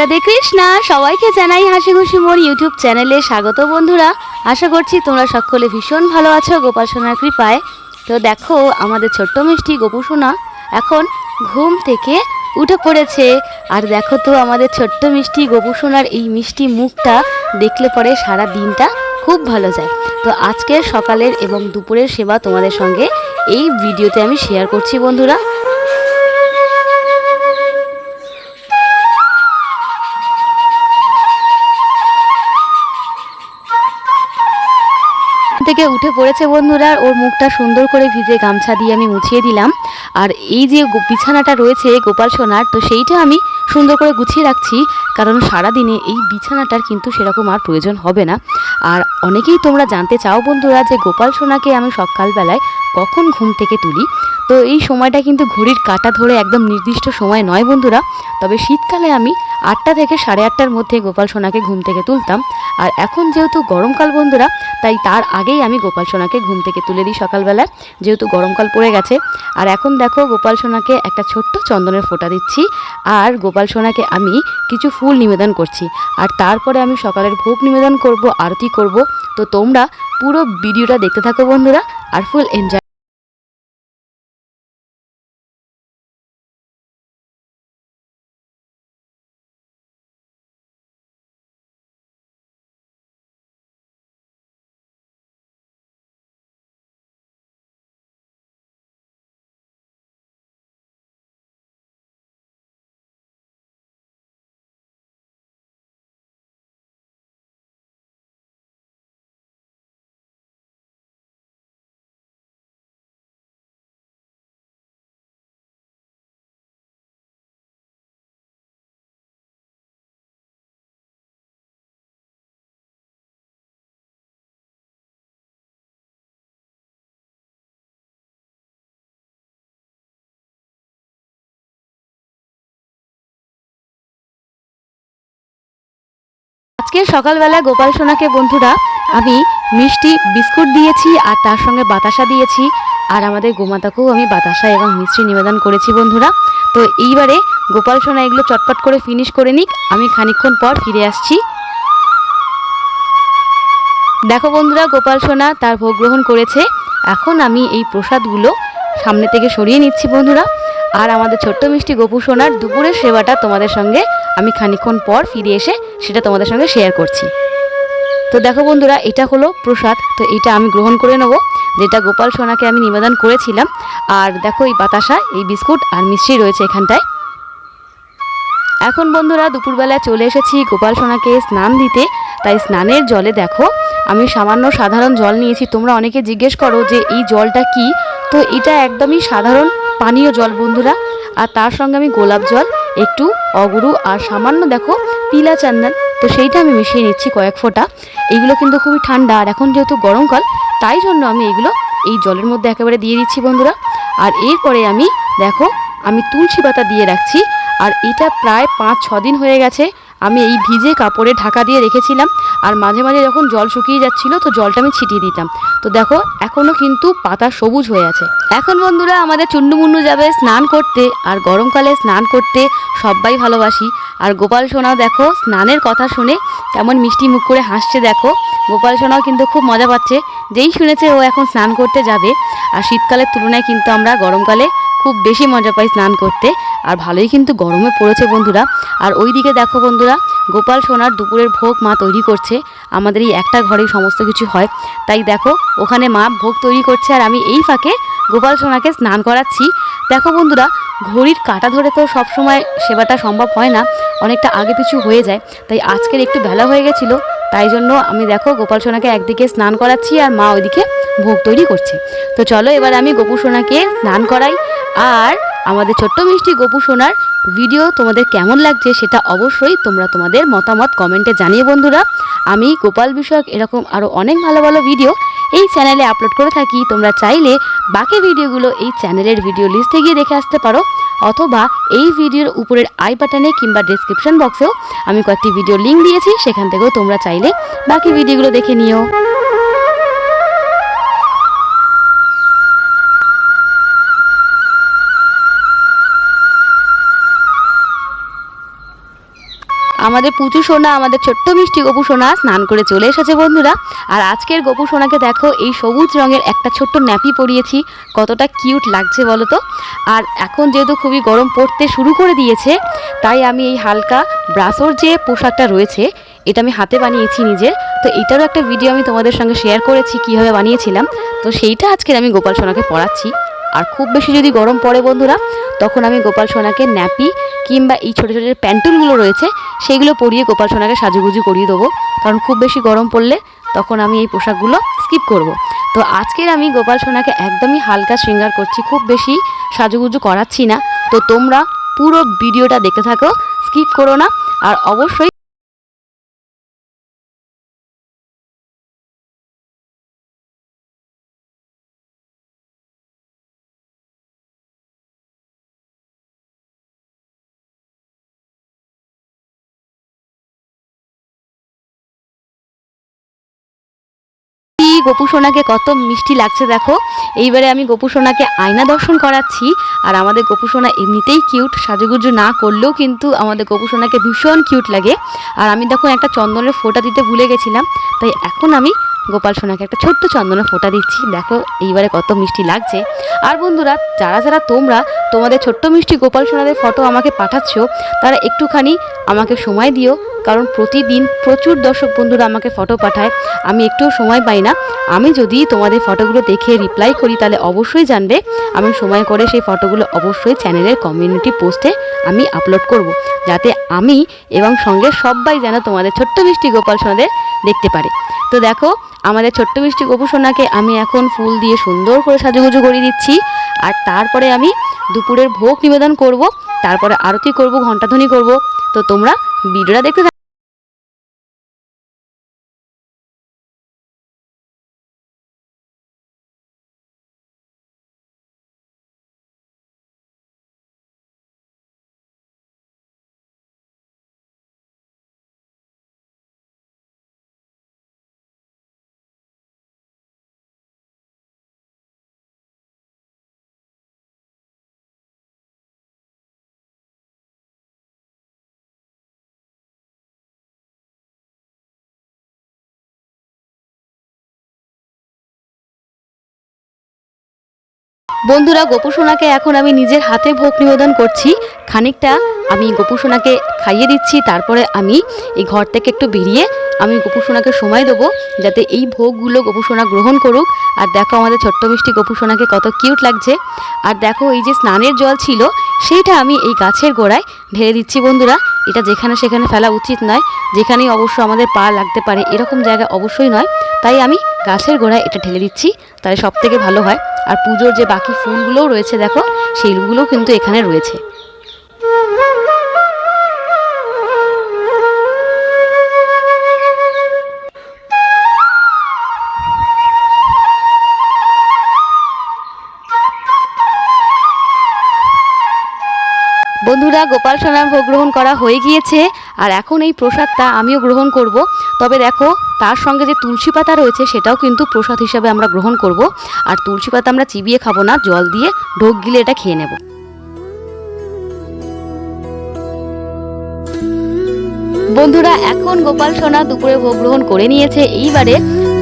রাধে কৃষ্ণা, সবাইকে জানাই হাসি খুশি মোর ইউটিউব চ্যানেলে স্বাগত বন্ধুরা। আশা করছি তোমরা সকলে ভীষণ ভালো আছো, গোপাল সোনার কৃপায়। তো দেখো, আমাদের ছোট্ট মিষ্টি গোপু সোনা এখন ঘুম থেকে উঠে পড়েছে। আর দেখো তো, আমাদের ছোট্ট মিষ্টি গোপু সোনার এই মিষ্টি মুখটা দেখলে পরে সারা দিনটা খুব ভালো যায়। তো আজকের সকালের এবং দুপুরের সেবা তোমাদের সঙ্গে এই ভিডিওতে আমি শেয়ার করছি বন্ধুরা। থেকে উঠে পড়েছে বন্ধুরা ওর মুখটা সুন্দর করে ভিজে গামছা দিয়ে আমি মুছিয়ে দিলাম। আর এই যে বিছানাটা রয়েছে গোপাল সোনার, তো সেইটা আমি সুন্দর করে গুছিয়ে রাখছি, কারণ সারা দিনে এই বিছানাটার কিন্তু সেরকম আর প্রয়োজন হবে না। আর অনেকেই তোমরা জানতে চাও বন্ধুরা যে গোপাল সোনাকে আমি সকালবেলায় কখন ঘুম থেকে তুলি? তো এই সময়টা কিন্তু ঘড়ির কাটা ধরে একদম নির্দিষ্ট সময় নয় বন্ধুরা, তবে শীতকালে আমি আটটা থেকে সাড়ে আটটার মধ্যে গোপাল সোনাকে ঘুম থেকে তুলতাম। আর এখন যেহেতু গরমকাল বন্ধুরা, তাই তার আগেই আমি গোপাল সোনাকে ঘুম থেকে তুলে দিই সকালবেলায়, যেহেতু গরমকাল পড়ে গেছে। আর এখন দেখো গোপাল সোনাকে একটা ছোট্ট চন্দনের ফোঁটা দিচ্ছি আর গোপাল সোনাকে আমি কিছু ফুল নিবেদন করছি। আর তারপরে আমি সকালের ভোগ নিবেদন করব, আরতি করব। তো তোমরা পুরো ভিডিওটা দেখতে থাকো বন্ধুরা, আর ফুল এনজয় আজকে সকালবেলা গোপাল সোনাকে, বন্ধুরা, আমি মিষ্টি বিস্কুট দিয়েছি আর তার সঙ্গে বাতাসা দিয়েছি। আর আমাদের গোমাতাকেও আমি বাতাসা এবং মিষ্টি নিবেদন করেছি, বন্ধুরা। তো এইবারে গোপাল সোনা এগুলো চটপট করে ফিনিশ করে নিক। আমি খানিকক্ষণ পর ফিরে আসছি। দেখো, বন্ধুরা, গোপাল সোনা তার ভোগ গ্রহণ করেছে। এখন আমি এই প্রসাদগুলো সামনে থেকে সরিয়ে নিচ্ছি, বন্ধুরা। আর আমাদের ছোট্ট মিষ্টি গোপু সোনার দুপুরের সেবাটা তোমাদের সঙ্গে আমি খানিকক্ষণ পর ফিরে এসে সেটা তোমাদের সঙ্গে শেয়ার করছি। তো দেখো বন্ধুরা, এটা হলো প্রসাদ। তো এটা আমি গ্রহণ করে নেব। যেটা গোপাল সোনাকে আমি নিবেদন করেছিলাম। আর দেখো এই বাতাসা, এই বিস্কুট আর মিষ্টি রয়েছে এখানটায়। এখন বন্ধুরা দুপুরবেলা চলে এসেছি গোপাল সোনাকে স্নান দিতে। তাই স্নানের জলে দেখো, আমি সামান্য সাধারণ জল নিয়েছি। তোমরা অনেকে জিজ্ঞেস করো যে এই জলটা কি? তো এটা একদমই সাধারণ পানীয় জল বন্ধুরা। আর তার সঙ্গে আমি গোলাপ জল। একটু অগুরু আর সামান্য দেখো পিলা চান্দান, তো সেইটা আমি মিশিয়ে নিচ্ছি কয়েক ফোঁটা। এইগুলো কিন্তু খুবই ঠান্ডা, আর এখন যেহেতু গরমকাল তাই জন্য আমি এগুলো এই জলের মধ্যে একেবারে দিয়ে দিচ্ছি বন্ধুরা। আর এরপরে আমি, দেখো, আমি তুলসী পাতা দিয়ে রাখছি, আর এটা প্রায় পাঁচ ছ দিন হয়ে গেছে। আমি এই ভিজে কাপড়ে ঢাকা দিয়ে রেখেছিলাম আর মাঝে মাঝে যখন জল শুকিয়ে যাচ্ছিল তো জলটা আমি ছিটিয়ে দিতাম। তো দেখো এখনও কিন্তু পাতা সবুজ হয়ে আছে। এখন বন্ধুরা আমাদের চুন্ডুমুন্ডু যাবে স্নান করতে আর গরমকালে স্নান করতে সবাই ভালোবাসি। আর গোপাল সোনাও দেখো, স্নানের কথা শুনে কেমন মিষ্টি মুখ করে হাসছে দেখো। গোপাল সোনাও কিন্তু খুব মজা পাচ্ছে। যেই শুনেছে ও এখন স্নান করতে যাবে। আর শীতকালের তুলনায় কিন্তু আমরা গরমকালে খুব বেশি মজা পাই স্নান করতে। আর ভালোই কিন্তু গরমে পড়েছে বন্ধুরা। আর ওই দিকে দেখো বন্ধুরা, গোপাল সোনার দুপুরের ভোগ মা তৈরি করছে। আমাদের এই একটা ঘরেই সমস্ত কিছু হয়। তাই দেখো, ওখানে মা ভোগ তৈরি করছে আর আমি এই ফাঁকে গোপাল সোনাকে স্নান করাচ্ছি। দেখো বন্ধুরা, ঘড়ির কাটা ধরে তো সব সময় সেবাটা সম্ভব হয় না। অনেকটা আগে পিছু হয়ে যায়। তাই আজকের একটু বেলা হয়ে গেছিল। তাই জন্য আমি দেখো গোপাল সোনাকে একদিকে স্নান করাচ্ছি আর মা ওইদিকে ভোগ তৈরি করছে। তো চলো এবার আমি গোপু সোনাকে স্নান করাই। আর আমাদের ছোট্ট মিষ্টি গোপু সোনার ভিডিও তোমাদের কেমন লাগছে সেটা অবশ্যই তোমরা তোমাদের মতামত কমেন্টে জানিয়ে বন্ধুরা। আমি গোপাল বিষয়ক এরকম আরও অনেক ভালো ভালো ভিডিও এই চ্যানেলে আপলোড করে থাকি। তোমরা চাইলে বাকি ভিডিওগুলো এই চ্যানেলের ভিডিও লিস্টে গিয়ে দেখে আসতে পারো। অথবা এই ভিডিওর উপরের আই বাটনে কিংবা ডেসক্রিপশন বক্সেও আমি কয়েকটি ভিডিও লিঙ্ক দিয়েছি, সেখান থেকেও তোমরা চাইলে বাকি ভিডিওগুলো দেখে নিও। আমাদের পুচু সোনা, আমাদের ছোট্ট মিষ্টি গপু সোনা স্নান করে চলে এসেছে বন্ধুরা। আর আজকের গপু সোনাকে দেখো, এই সবুজ রঙের একটা ছোট্ট ন্যাপি পরিয়েছি। কতটা কিউট লাগছে বলো তো? আর এখন যেহেতু খুবই গরম পড়তে শুরু করে দিয়েছে, তাই আমি এই হালকা ব্রাসোর যে পোশাকটা রয়েছে, এটা আমি হাতে বানিয়েছি নিজে। তো এটারও একটা ভিডিও আমি তোমাদের সঙ্গে শেয়ার করেছি, কীভাবে বানিয়েছিলাম। তো সেইটা আজকের আমি গোপাল সোনাকে পড়াচ্ছি। আর খুব বেশি যদি গরম পড়ে বন্ধুরা, তখন আমি গোপাল সোনাকে ন্যাপি কিংবা এই ছোটো ছোটো প্যান্টুলগুলো রয়েছে সেইগুলো পরিয়ে গোপাল সোনাকে সাজুগুজু করিয়ে দেবো। কারণ খুব বেশি গরম পড়লে তখন আমি এই পোশাকগুলো স্কিপ করব। তো আজকের আমি গোপাল সোনাকে একদমই হালকা শৃঙ্গার করছি, খুব বেশি সাজুগুজু করাচ্ছি না। তো তোমরা পুরো ভিডিওটা দেখে থাকো স্কিপ করো না। আর অবশ্যই গোপু সোনাকে কত মিষ্টি লাগছে দেখো। এইবারে আমি গোপু সোনাকে আয়না দর্শন করাচ্ছি, আর আমাদের গোপু সোনা এমনিতেই কিউট সাজুগুজু না করলেও কিন্তু আমাদের গোপু সোনাকে ভীষণ কিউট লাগে। আর আমি দেখো একটা চন্দনের ফোঁটা দিতে ভুলে গেছিলাম, তাই এখন আমি গোপাল সোনাকে একটা ছোট্ট চন্দনের ফোঁটা দিচ্ছি। দেখো এইবারে কত মিষ্টি লাগছে। আর বন্ধুরা, যারা যারা তোমরা তোমাদের ছোট্ট মিষ্টি গোপাল সোনাদের ফটো আমাকে পাঠাচ্ছ, তারা একটুখানি আমাকে সময় দিও। কারণ প্রতিদিন প্রচুর দর্শক বন্ধুরা আমাকে ফটো পাঠায়। আমি একটুও সময় পাই না। আমি যদি তোমাদের ফটোগুলো দেখে রিপ্লাই করি, তাহলে অবশ্যই জানবে। আমি সময় করে সেই ফটোগুলো অবশ্যই চ্যানেলের কমিউনিটি পোস্টে আমি আপলোড করব। যাতে আমি এবং সঙ্গে সবাই যেন তোমাদের ছোট্ট মিষ্টি গোপাল সোনাদের দেখতে পারে। তো দেখো, আমাদের ছোট্ট মিষ্টি গোপু সোনাকে আমি এখন ফুল দিয়ে সুন্দর করে সাজুগুজু করে দিচ্ছি। আর তারপরে আমি দুপুরের ভোগ নিবেদন করব। তারপরে আরতি করব ঘণ্টাধ্বনি করব। তো তোমরা ভিডিওটা দেখতে বন্ধুরা গোপুসোনাকে এখন আমি নিজের হাতে ভোগ নিবেদন করছি। খানিকটা আমি গোপুসোনাকে খাইয়ে দিচ্ছি, তারপরে আমি এই ঘর থেকে একটু বেরিয়ে আমি গোপুসোনাকে সময় দেবো, যাতে এই ভোগগুলো গোপুসোনা গ্রহণ করুক। আর দেখো আমাদের ছোট্ট মিষ্টি গোপুসোনাকে কত কিউট লাগছে। আর দেখো এই যে স্নানের জল ছিল, সেইটা আমি এই গাছের গোড়ায় ঢেলে দিচ্ছি বন্ধুরা। এটা যেখানে সেখানে ফেলা উচিত নয়, যেখানেই অবশ্য আমাদের পা লাগতে পারে এরকম জায়গা অবশ্যই নয়। তাই আমি গাছের গোড়ায় এটা ঢেলে দিচ্ছি, তাহলে সব থেকে ভালো হয়। আর পুজোর যে বাকি ফুলগুলোও রয়েছে, দেখো, সেইগুলোও কিন্তু এখানে রয়েছে। বন্ধুরা গোপাল সোনার ভোগ গ্রহণ করা হয়ে গিয়েছে, আর এখন এই প্রসাদটা আমিও গ্রহণ করব। তবে দেখো, তার সঙ্গে যে তুলসী পাতা রয়েছে, সেটাও কিন্তু প্রসাদ হিসাবে আমরা গ্রহণ করব। আর তুলসী পাতা আমরা চিবিয়ে খাব না, জল দিয়ে ঢোক গিলে এটা খেয়ে নেব। বন্ধুরা, এখন গোপাল সোনা দুপুরে ভোগ গ্রহণ করে নিয়েছে। এইবারে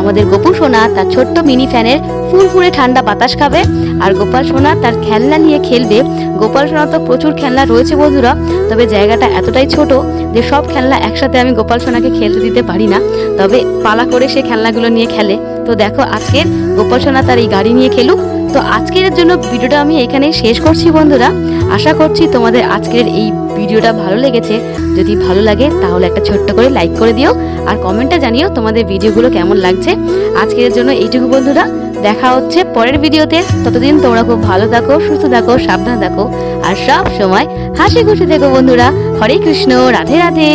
আমাদের গোপু সোনা তার ছোট্ট মিনি ফ্যানের ফুরফুরে ঠান্ডা বাতাস খাবে আর গোপাল সোনা তার খেলনা নিয়ে খেলবে। গোপাল সোনা তো প্রচুর খেলনা রয়েছে বন্ধুরা, তবে জায়গাটা এতটাই ছোট যে সব খেলনা একসাথে আমি গোপাল সোনাকে খেলতে দিতে পারি না। তবে পালা করে সে খেলনাগুলো নিয়ে খেলে। তো দেখো, আজকের গোপাল সোনা তার এই গাড়ি নিয়ে খেলুক। তো আজকের জন্য ভিডিওটা আমি এখানেই শেষ করছি বন্ধুরা। আশা করছি তোমাদের আজকের এই ভিডিওটা ভালো লেগেছে, যদি ভালো লাগে তাহলে একটা ছোট্ট করে লাইক করে দিও আর কমেন্টটা জানিও তোমাদের ভিডিওগুলো কেমন লাগছে। আজকের জন্য এইটুকু বন্ধুরা, দেখা হচ্ছে পরের ভিডিওতে। ততদিন তোমরা খুব ভালো থাকো, সুস্থ থাকো, সাবধান থাকো। আর সব সময় হাসি খুশি থেকো বন্ধুরা। হরে কৃষ্ণ, রাধে রাধে।